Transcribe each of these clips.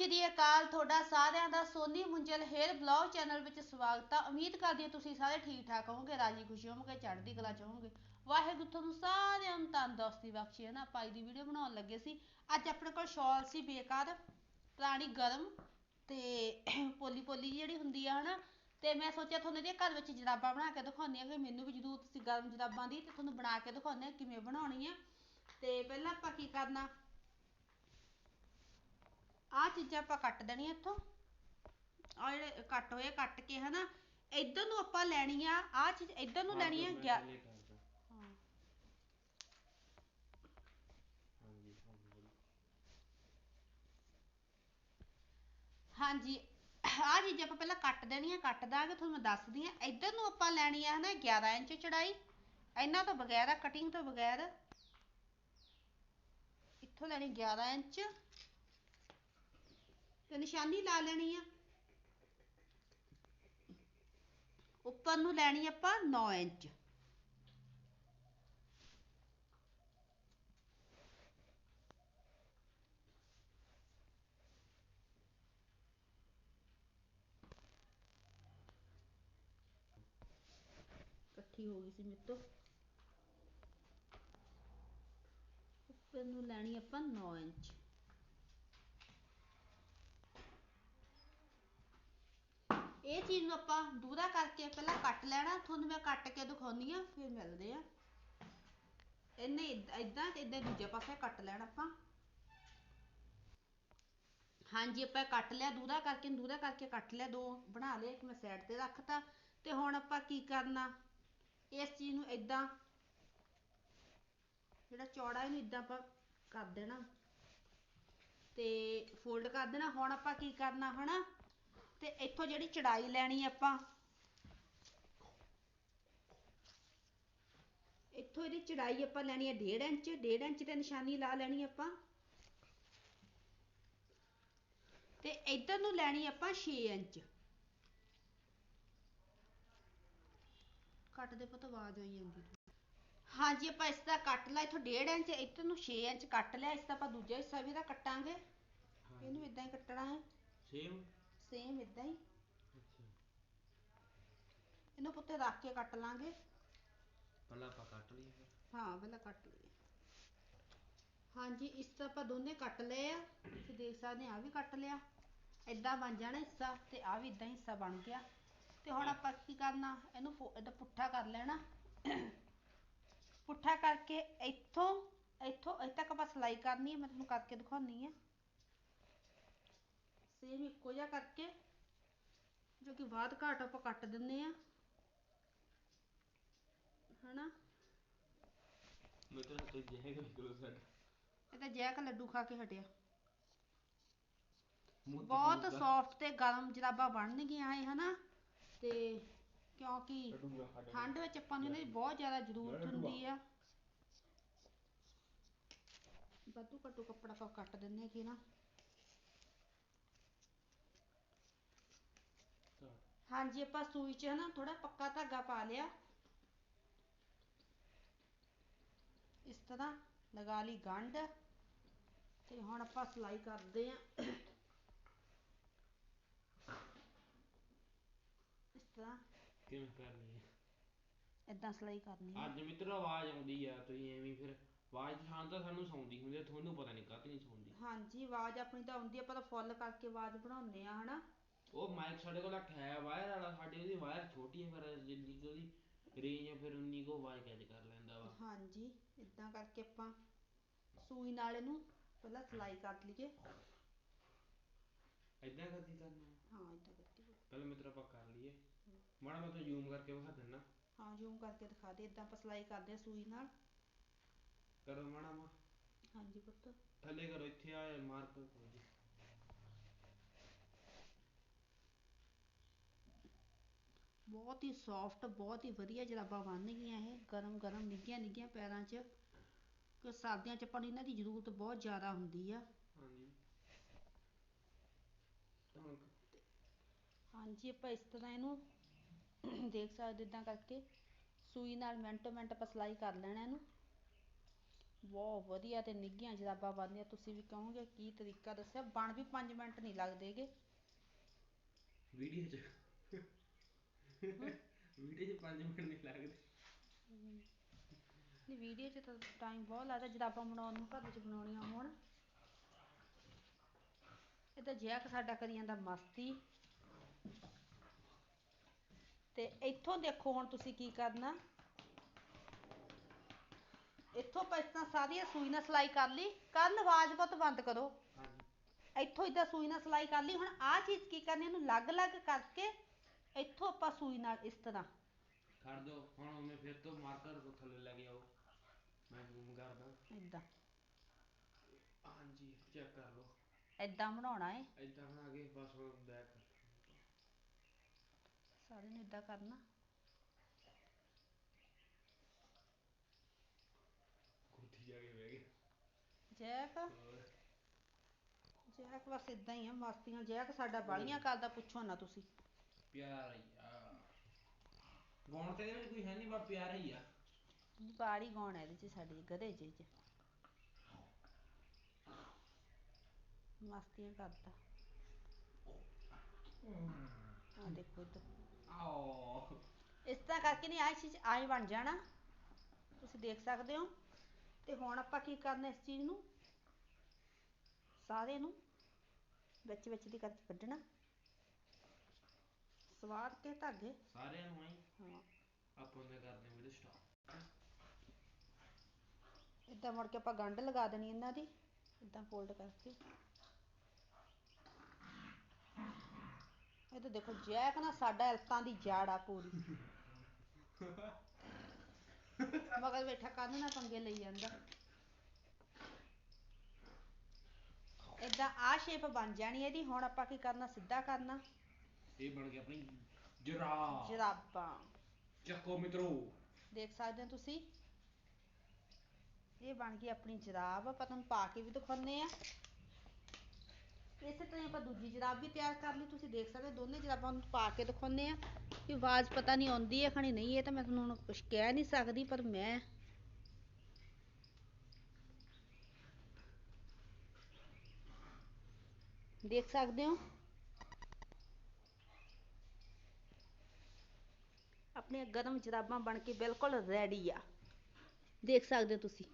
ਸ਼੍ਰੀ ਅਕਾਲ, ਤੁਹਾਡਾ ਸਾਰਿਆਂ ਦਾ Soni Munjal hair blog channel ਵਿੱਚ ਸਵਾਗਤ ਆ। ਉਮੀਦ ਕਰਦੀ ਹਾਂ ਤੁਸੀਂ ਸਾਰੇ ਠੀਕ ਠਾਕ ਹੋਵੋਗੇ, ਰਾਜੀ ਖੁਸ਼ੀ ਹੋਵੋਗੇ, ਚੜ੍ਹਦੀ ਕਲਾ ਚ ਹੋਵੋਗੇ। ਵਾਹਿਗੁਰੂ ਤੁਹਾਨੂੰ ਸਾਰਿਆਂ ਨੂੰ ਤੰਦਰੁਸਤੀ ਬਖਸ਼ੇ। ਹੈ ਨਾ ਆਪਾਂ ਅੱਜ ਦੀ ਵੀਡੀਓ ਬਣਾਉਣ ਲੱਗੇ ਸੀ। ਅੱਜ ਆਪਣੇ ਕੋਲ ਸ਼ਾਲ ਸੀ ਬੇਕਾਰ, ਪੁਰਾਣੀ ਗਰਮ ਤੇ ਪੋਲੀ ਪੋਲੀ ਜਿਹੜੀ ਹੁੰਦੀ ਆ, ਹਨਾ। ਤੇ ਮੈਂ ਸੋਚਿਆ ਤੁਹਾਨੂੰ ਇਹਦੇ ਘਰ ਵਿੱਚ ਜਰਾਬਾਂ ਬਣਾ ਕੇ ਦਿਖਾਉਂਦੀ ਆ ਕਿ ਮੈਨੂੰ ਵੀ ਜ਼ਰੂਰਤ ਸੀ ਗਰਮ ਜਰਾਬਾਂ ਦੀ ਤੇ ਤੁਹਾਨੂੰ ਬਣਾ ਕੇ ਦਿਖਾਉਂਦੇ ਆ ਕਿਵੇਂ ਬਣਾਉਣੀ ਆ। ਤੇ ਪਹਿਲਾਂ ਆਪਾਂ ਕੀ ਕਰਨਾ ਆਹ ਚੀਜ਼ਾਂ ਆਪਾਂ ਕੱਟ ਦੇਣੀਆਂ ਇੱਥੋਂ। ਆ ਜਿਹੜੇ ਕੱਟ ਹੋਏ ਆ, ਕੱਟ ਕੇ ਹਨਾ ਇੱਧਰ ਨੂੰ ਆਪਾਂ ਲੈਣੀ ਆ ਆਹ ਚੀਜ਼ ਇੱਧਰ ਨੂੰ ਲੈਣੀ ਆ ਗਿਆ ਹਾਂਜੀ ਆਹ ਚੀਜ਼ਾਂ ਆਪਾਂ ਪਹਿਲਾਂ ਕੱਟ ਦੇਣੀਆਂ ਕੱਟ ਦਾਂਗੇ ਤੁਹਾਨੂੰ ਮੈਂ ਦੱਸਦੀ ਆ ਇੱਧਰ ਨੂੰ ਆਪਾਂ ਲੈਣੀ ਆ ਹਨਾ 11 ਇੰਚ ਚੜਾਈ। ਇਹਨਾਂ ਤੋਂ ਬਗੈਰ ਆ ਕਟਿੰਗ ਤੋਂ ਬਗੈਰ। ਇੱਥੋਂ ਲੈਣੀ 11 ਇੰਚ। ਤੇ ਨਿਸ਼ਾਨੀ ਲਾ ਲੈਣੀ ਆ। ਉੱਪਰ ਨੂੰ ਲੈਣੀ ਆਪਾਂ 9 ਇੰਚ। ਇਕੱਠੀ ਹੋ ਗਈ ਸੀ ਮੇਰੇ ਤੋਂ ਉੱਪਰ ਨੂੰ ਲੈਣੀ ਆਪਾਂ 9 ਇੰਚ। ਇਹ ਚੀਜ਼ ਨੂੰ ਆਪਾਂ ਦੂਹਰਾ ਕਰਕੇ ਪਹਿਲਾਂ ਕੱਟ ਲੈਣਾ, ਤੁਹਾਨੂੰ ਮੈਂ ਕੱਟ ਕੇ ਦਿਖਾਉਣੀ ਆ, ਫਿਰ ਮਿਲਦੇ ਹਾਂ ਇਹਨੇ ਇਦਾਂ ਤੇ ਇਦਾਂ ਦੂਜੇ ਪਾਸੇ ਕੱਟ ਲੈਣਾ ਆਪਾਂ। ਹਾਂਜੀ, ਆਪਾਂ ਕੱਟ ਲਿਆ ਦੂਰਾ ਕਰਕੇ ਦੂਰਾ ਕਰਕੇ ਕੱਟ ਲਿਆ, ਦੋ ਬਣਾ ਲਏ, ਇੱਕ ਮੈਂ ਸਾਈਡ ਤੇ ਰੱਖਤਾ। ਤੇ ਹੁਣ ਆਪਾਂ ਕੀ ਕਰਨਾ, ਇਸ ਚੀਜ਼ ਨੂੰ ਇਦਾਂ ਜਿਹੜਾ ਚੌੜਾ ਇਹਨੂੰ ਇਦਾਂ ਆਪਾਂ ਕਰ ਦੇਣਾ। ਤੇ ਫੋਲਡ ਕਰ ਦੇਣਾ। ਹੁਣ ਆਪਾਂ ਕੀ ਕਰਨਾ, ਹਨਾ? ਤੇ ਇੱਥੋਂ ਜਿਹੜੀ ਚੜਾਈ ਲੈਣੀ ਆਪਾਂ ਇੱਥੋਂ ਇਹਦੀ ਚੜਾਈ ਆਪਾਂ ਲੈਣੀ ਹੈ 1.5 ਇੰਚ 1.5 ਇੰਚ ਤੇ ਨਿਸ਼ਾਨੀ ਲਾ ਲੈਣੀ ਆਪਾਂ। ਤੇ ਇੱਧਰ ਨੂੰ ਲੈਣੀ ਆਪਾਂ 6 ਇੰਚ। ਕੱਟ ਦੇ ਪਤਾ ਆਵਾਜ਼ ਆਈ ਜਾਂਦੀ। ਹਾਂਜੀ ਆਪਾਂ ਇਸ ਦਾ ਕੱਟ ਲਿਆ ਇੱਥੋਂ 1.5 ਇੰਚ ਇੱਧਰ ਨੂੰ 6 ਇੰਚ ਕੱਟ ਲਿਆ ਇਸ ਦਾ ਆਪਾਂ ਦੂਜਾ ਹਿੱਸਾ ਵੀ ਇਹਦਾ ਕੱਟਾਂਗੇ। ਇਹਨੂੰ ਇਦਾਂ ਹੀ ਕੱਟਣਾ ਹੈ। ਸੇਮ ਸੇਮ ਇਦਾਂ ਹੀ। ਇਹਨੂੰ ਪੁੱਤੇ ਰੱਖ ਕੇ ਕੱਟ ਲਾਂਗੇ। ਪਹਿਲਾਂ ਆਪਾਂ ਕੱਟ ਲਈਏ ਫਿਰ। ਹਾਂ ਪਹਿਲਾਂ ਕੱਟ ਲਈਏ। ਹਾਂਜੀ ਇਸ ਤਰ੍ਹਾਂ ਆਪਾਂ ਦੋਨੇ ਕੱਟ ਲਏ ਆ। ਤੁਸੀਂ ਦੇਖ ਸਕਦੇ ਆ ਵੀ ਕੱਟ ਲਿਆ। ਇਦਾਂ ਬਣ ਜਾਣਾ ਹਿੱਸਾ ਤੇ ਆ ਵੀ ਇਦਾਂ ਹਿੱਸਾ ਬਣ ਗਿਆ। ਤੇ ਹੁਣ ਆਪਾਂ ਕੀ ਕਰਨਾ ਇਹਨੂੰ ਫੋ- ਏਦਾਂ ਪੁੱਠਾ ਕਰ ਲੈਣਾ। ਪੁੱਠਾ ਕਰਕੇ ਇੱਥੋਂ ਇੱਥੋਂ ਇੱਥੇ ਤੱਕ ਆਪਾਂ ਸਲਾਈ ਕਰਨੀ ਹੈ ਮੈਂ ਤੁਹਾਨੂੰ ਕਰਕੇ ਦਿਖਾਉਣੀ ਆ ਸੇਮ ਇੱਕੋ ਜਿਹਾ ਕਰਕੇ ਜੋ ਕਿ ਬਾਅਦ ਘਾਟ ਆਪਾਂ ਕੱਟ ਦਿੰਨੇ ਆ ਹਨਾ? ਮਿੱਤਰ ਤੇ ਜਹੇਗਾ ਕਿਲੋ ਸੈਟ ਇਹ ਤਾਂ ਜੈਕ ਲੱਡੂ ਖਾ ਕੇ ਹਟਿਆ। ਬਹੁਤ ਸੌਫਟ ਤੇ ਗਰਮ ਜਰਾਬਾਂ ਬਣਨਗੀਆਂ ਇਹ ਹਨਾ? ਤੇ ਕਿਉਂਕਿ ਠੰਡ ਵਿੱਚ ਆਪਾਂ ਨੂੰ ਇਹਨਾਂ ਦੀ ਬਹੁਤ ਜ਼ਿਆਦਾ ਜ਼ਰੂਰਤ ਹੁੰਦੀ ਆ। ਵਾਧੂ ਘੱਟੂ ਕੱਪੜਾ ਆਪਾਂ ਕੱਟ ਦਿੰਨੇ ਕਿ ਨਾ ਤਾਂ ਹਾਂਜੀ ਆਪਾਂ ਸੂਈ 'ਚ ਹਨਾ ਥੋੜਾ ਪੱਕਾ ਧਾਗਾ ਪਾ ਲਿਆ। ਇਸ ਤਰ੍ਹਾਂ ਲਗਾ ਲਈ ਗੰਢ। ਤੇ ਹੁਣ ਆਪਾਂ ਸਿਲਾਈ ਕਰਦੇ ਆਂ ਇਸ ਤਰ੍ਹਾਂ ਕਿਵੇਂ ਕਰਨੀ ਹੈ? ਇਦਾਂ ਸਿਲਾਈ ਕਰਨੀ ਆ ਅੱਜ ਮਿੱਤਰ ਆਵਾਜ਼ ਆਉਂਦੀ ਆ ਤੁਸੀਂ ਐਵੇਂ ਫਿਰ ਆਵਾਜ਼ ਸ਼ਾਂ ਤਾਂ ਸਾਨੂੰ ਸੌਂਦੀ ਹੁੰਦੀ ਆ ਤੁਹਾਨੂੰ ਪਤਾ ਨਹੀਂ ਕਾਹਤੇ ਨਹੀਂ ਸੌਂਦੀ। ਹਾਂਜੀ ਆਵਾਜ਼ ਆਪਣੀ ਤਾਂ ਆਉਂਦੀ ਆ ਪਰ ਫੁੱਲ ਕਰਕੇ ਆਵਾਜ਼ ਬਣਾਉਂਦੇ ਆ ਹਨਾ। ਉਹ ਮਾਈਕ ਸਾਡੇ ਕੋਲ ਇੱਕ ਹੈ ਵਾਇਰ ਵਾਲਾ ਸਾਡੀ ਉਹਦੀ ਵਾਇਰ ਛੋਟੀ ਹੈ ਫਿਰ ਜਿੰਨੀ ਕੁ ਉਹਦੀ ਰੇਂਜ ਹੈ ਫਿਰ ਉਨੀ ਕੁ ਆਵਾਜ਼ ਕੈਚ ਕਰ ਲੈਂਦਾ ਵਾ। ਹਾਂਜੀ ਇਦਾਂ ਕਰਕੇ ਆਪਾਂ ਸੂਈ ਨਾਲ ਇਹਨੂੰ ਪਹਿਲਾਂ ਸਿਲਾਈ ਕਰ ਲਈਏ। ਐਦਾਂ ਕਰਦੀ ਕਰਨਾ ਹਾਂ ਇਦਾਂ ਕਰਕੇ ਪਹਿਲਾਂ ਮਿੱਤਰ ਆਪਾਂ ਕਰ ਲਈਏ। ਮਾੜਾ ਮੈਂ ਤਾਂ ਜ਼ੂਮ ਕਰਕੇ ਵਿਖਾ ਦਿੰਦਾ ਹਾਂ ਜ਼ੂਮ ਕਰਕੇ ਦਿਖਾ ਦੇ ਇਦਾਂ ਆਪਾਂ ਸਿਲਾਈ ਕਰਦੇ ਆ ਸੂਈ ਨਾਲ। ਕਰੋ ਮਾੜਾ ਮਾ ਹਾਂਜੀ ਪੁੱਤ। ਥੱਲੇ ਕਰੋ ਇੱਥੇ ਆ ਮਾਰਕ ਕਰੋ ਜੀ ਬਹੁਤ ਹੀ ਸੌਫਟ ਬਹੁਤ ਹੀ ਵਧੀਆ ਜਰਾਬਾਂ ਬਣਨਗੀਆਂ ਇਹ ਗਰਮ ਗਰਮ ਨਿੱਘੀਆਂ ਨਿੱਘੀਆਂ ਪੈਰਾਂ 'ਚ। ਕਿ ਸਰਦੀਆਂ 'ਚ ਆਪਾਂ ਨੂੰ ਇਹਨਾਂ ਦੀ ਜ਼ਰੂਰਤ ਬਹੁਤ ਜ਼ਿਆਦਾ ਹੁੰਦੀ ਆ। ਹਾਂਜੀ। ਆਪਾਂ ਇਸ ਤਰ੍ਹਾਂ ਇਹਨੂੰ ਦੇਖ ਸਕਦੇ ਇਦਾਂ ਕਰਕੇ। ਸੂਈ ਨਾਲ ਮਿੰਟੋ ਮਿੰਟ ਆਪਾਂ ਸਿਲਾਈ ਕਰ ਲੈਣਾ ਇਹਨੂੰ। ਬਹੁਤ ਵਧੀਆ ਤੇ ਨਿੱਘੀਆਂ ਜਰਾਬਾਂ ਬਣਦੀਆਂ ਤੁਸੀਂ ਵੀ ਕਹੋਗੇ ਕੀ ਤਰੀਕਾ ਦੱਸਿਆ? ਬਣ ਵੀ 5 ਮਿੰਟ ਨਹੀਂ ਲੱਗਦੇਗੇ ਵੀਡੀਓ ਚ। ਵੀਡੀਓ ਚ 5 ਮਿੰਟ ਨਹੀਂ ਲੱਗਦੇ। ਨਹੀਂ ਵੀਡੀਓ 'ਚ ਤਾਂ ਟਾਈਮ ਬਹੁਤ ਲੱਗਦਾ ਜਰਾਬਾਂ ਬਣਾਉਣ ਨੂੰ ਘਰ ਵਿੱਚ ਬਣਾਉਣੀਆਂ ਹੋਣ। ਇਹ ਤਾਂ ਜੈਕ ਸਾਡਾ ਕਰੀ ਜਾਂਦਾ ਮਸਤੀ। ਤੇ ਇੱਥੋਂ ਦੇਖੋ ਹੁਣ ਤੁਸੀਂ ਕੀ ਕਰਨਾ। ਇੱਥੋਂ ਆਪਾਂ ਇਸ ਤਰ੍ਹਾਂ ਸਾਰੀਆਂ ਸੂਈ ਨਾਲ ਸਿਲਾਈ ਕਰ ਲਈ ਕਰਨ ਆਵਾਜ਼ ਬਹੁਤ ਬੰਦ ਕਰੋ। ਇੱਥੋਂ ਇਦਾਂ ਸੂਈ ਨਾਲ ਸਿਲਾਈ ਕਰ ਲਈ ਹੁਣ ਆਹ ਚੀਜ਼ ਕੀ ਕਰਨੀ ਇਹਨੂੰ ਅਲੱਗ-ਅਲੱਗ ਕਰਕੇ ਇੱਥੋਂ ਆਪਾਂ ਸੂਈ ਨਾਲ ਇਸ ਤਰ੍ਹਾਂ। ਕਰ ਦੋ ਹੁਣ ਮੈਂ ਫਿਰ ਤੋਂ ਮਾਰਕਰ ਤੋਂ ਥੱਲੇ ਲੈ ਕੇ ਆਓ। ਮੈਂ ਜ਼ੂਮ ਕਰਦਾ। ਇਦਾਂ ਹਾਂਜੀ ਚੈੱਕ ਕਰ ਲਓ। ਇਦਾਂ ਬਣਾਉਣਾ ਏ। ਏਦਾਂ ਬਣਾ ਕੇ ਬਸ ਹੁਣ ਬੈਕ ਸਾਰੇ ਨੂੰ ਇਦਾਂ ਕਰਨਾ। ਕੋਠੀ ਜਾ ਕੇ ਬਹਿ ਗਏ। ਜੈਕ। ਹੋਰ। ਜੈਕ ਬਸ ਇਦਾਂ ਹੀ ਆ ਮਸਤੀਆਂ। ਜੈਕ ਸਾਡਾ ਬਾਲੀਆਂ ਕਰਦਾ ਪੁੱਛੋ ਨਾ ਤੁਸੀਂ। ਪਿਆਰ ਹੀ ਆ। ਗਾਉਣ ਤੇ ਇਹਦੇ ਵਿੱਚ ਕੋਈ ਹੈ ਨਹੀਂ ਬਾ ਪਿਆਰ ਹੀ ਆ। ਬਾੜੀ ਗਾਉਣ ਇਹਦੇ ਚ ਸਾਡੀ ਗਧੇ ਇਹ ਚ। ਮਸਤੀਆਂ ਕਰਦਾ ਆ ਦੇਖੋ ਇੱਧਰ। ਆਓ। ਇਸ ਤਰ੍ਹਾਂ ਕਰਕੇ ਨਹੀਂ ਆਹ ਚੀਜ਼ ਆਈ ਬਣ ਜਾਣਾ। ਤੁਸੀਂ ਦੇਖ ਸਕਦੇ ਹੋ। ਤੇ ਹੁਣ ਆਪਾਂ ਕੀ ਕਰਨਾ ਇਸ ਚੀਜ਼ ਨੂੰ? ਸਾਰੇ ਨੂੰ ਵਿੱਚ ਵਿੱਚ ਦੀ ਕਰਕੇ ਕੱਢਣਾ। ਸਵਾਰ ਕੇ ਧਾਗੇ। ਸਾਰਿਆਂ ਨੂੰ ਆਈ। ਹਾਂ। ਆਪਾਂ ਉਹਨੇ ਕਰਦੇ ਹਾਂ ਵੀਡੀਓ ਇਦਾਂ ਮੁੜ ਕੇ ਆਪਾਂ ਗੰਢ ਲਗਾ ਦੇਣੀ ਇਹਨਾਂ ਦੀ। ਇਦਾਂ ਫੋਲਡ ਕਰਕੇ। ਇਹ ਤਾਂ ਦੇਖੋ ਜੈਕ ਨਾ ਸਾਡਾ ਇਲਤਾਂ ਦੀ ਜੜ ਆ ਪੂਰੀ। ਮਗਰ ਬੈਠਾ ਕੰਨ ਨਾਲ ਪੰਗੇ ਲਈ ਜਾਂਦਾ। ਇਦਾਂ ਆ ਸ਼ੇਪ ਬਣ ਜਾਣੀ ਇਹਦੀ। ਹੁਣ ਆਪਾਂ ਕੀ ਕਰਨਾ? ਸਿੱਧਾ ਕਰਨਾ। ਇਹ ਬਣ ਗਿਆ ਆਪਣੀ ਜਰਾ ਜਰਾਬਾਂ। ਚੱਕੋ ਮਿੱਤਰੋ। ਦੇਖ ਸਕਦੇ ਹੋ ਤੁਸੀਂ? ਇਹ ਬਣ ਗਈ ਆਪਣੀ ਜਰਾਬ। ਆਪਾਂ ਤੁਹਾਨੂੰ ਪਾ ਕੇ ਵੀ ਦਿਖਾਉਂਦੇ ਆ ਇਸੇ ਤਰ੍ਹਾਂ ਹੀ ਆਪਾਂ ਦੂਜੀ ਜਰਾਬ ਵੀ ਤਿਆਰ ਕਰ ਲਈ। ਤੁਸੀਂ ਦੇਖ ਸਕਦੇ ਹੋ ਦੋਨੇ ਜਰਾਬਾਂ ਨੂੰ ਪਾ ਕੇ ਦਿਖਾਉਂਦੇ ਆ ਕਿ ਆਵਾਜ਼ ਪਤਾ ਨਹੀਂ ਆਉਂਦੀ ਹੈ ਖਣੀ ਨਹੀਂ ਇਹ ਤਾਂ ਮੈਂ ਤੁਹਾਨੂੰ ਹੁਣ ਕੁਝ ਕਹਿ ਨਹੀਂ ਸਕਦੀ ਪਰ ਮੈਂ ਦੇਖ ਸਕਦੇ ਹੋ। ਆਪਣੀਆਂ ਗਰਮ ਜਰਾਬਾਂ ਬਣ ਕੇ ਬਿਲਕੁਲ ਰੈਡੀ ਆ। ਦੇਖ ਸਕਦੇ ਹੋ ਤੁਸੀਂ।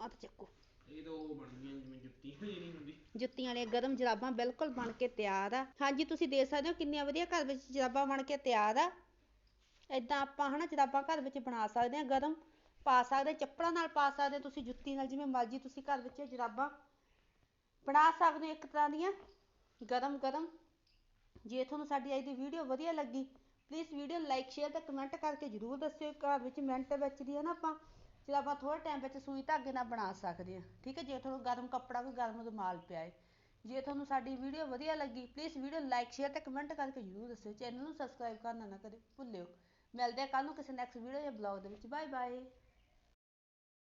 ਤੇ ਚੱਕੋ। ਇਹ ਤਾਂ ਉਹ ਬਣ ਗਈਆਂ ਜਿਵੇਂ ਜੁੱਤੀ ਨਹੀਂ ਹੁੰਦੀ। ਜੁੱਤੀਆਂ ਵਾਲੀਆਂ ਗਰਮ ਜਰਾਬਾਂ ਬਿਲਕੁਲ ਬਣ ਕੇ ਤਿਆਰ ਆ। ਹਾਂਜੀ ਤੁਸੀਂ ਦੇਖ ਸਕਦੇ ਹੋ ਕਿੰਨੀਆਂ ਵਧੀਆ ਘਰ ਵਿੱਚ ਜਰਾਬਾਂ ਬਣ ਕੇ ਤਿਆਰ ਆ। ਏਦਾਂ ਆਪਾਂ ਹਨਾ ਜਰਾਬਾਂ ਘਰ ਵਿੱਚ ਬਣਾ ਸਕਦੇ ਹਾਂ ਗਰਮ। ਪਾ ਸਕਦੇ ਚੱਪਲਾਂ ਨਾਲ ਪਾ ਸਕਦੇ ਤੁਸੀਂ ਜੁੱਤੀ ਨਾਲ ਜਿਵੇਂ ਮਰਜ਼ੀ ਤੁਸੀਂ ਘਰ ਵਿੱਚ ਜਰਾਬਾਂ ਬਣਾ ਸਕਦੇ ਹੋ ਇੱਕ ਤਰ੍ਹਾਂ ਦੀਆਂ। ਗਰਮ ਗਰਮ ਜੇ ਤੁਹਾਨੂੰ ਸਾਡੀ ਅੱਜ ਦੀ ਵੀਡੀਓ ਵਧੀਆ ਲੱਗੀ ਪਲੀਜ਼ ਵੀਡੀਓ ਲਾਈਕ ਸ਼ੇਅਰ ਤੇ ਕਮੈਂਟ ਕਰਕੇ ਜਰੂਰ ਦੱਸਿਓ ਘਰ ਵਿੱਚ ਮਿੰਟ ਵਿੱਚ ਦੀ ਹੈ ਨਾ ਆਪਾਂ ਜਰਾਬਾਂ ਥੋੜੇ ਟਾਈਮ ਵਿੱਚ ਸੂਈ ਧਾਗੇ ਨਾਲ ਬਣਾ ਸਕਦੇ ਹਾਂ ਠੀਕ ਹੈ, ਜੇ ਤੁਹਾਨੂੰ ਗਰਮ ਕੱਪੜਾ ਕੋਈ ਗਰਮ ਰੁਮਾਲ ਪਿਆ ਹੈ ਜੇ ਤੁਹਾਨੂੰ ਸਾਡੀ ਵੀਡੀਓ ਵਧੀਆ ਲੱਗੀ ਪਲੀਜ਼ ਵੀਡੀਓ ਲਾਈਕ ਸ਼ੇਅਰ ਤੇ ਕਮੈਂਟ ਕਰਕੇ ਜਰੂਰ ਦੱਸਿਓ ਚੈਨਲ ਨੂੰ ਸਬਸਕ੍ਰਾਈਬ ਕਰਨਾ ਨਾ ਕਰੇ ਭੁੱਲਿਓ, ਮਿਲਦੇ ਆ ਕੱਲ ਨੂੰ ਕਿਸੇ ਨੈਕਸਟ ਵੀਡੀਓ ਜਾਂ ਬਲੌਗ ਦੇ ਵਿੱਚ ਬਾਏ ਬਾਏ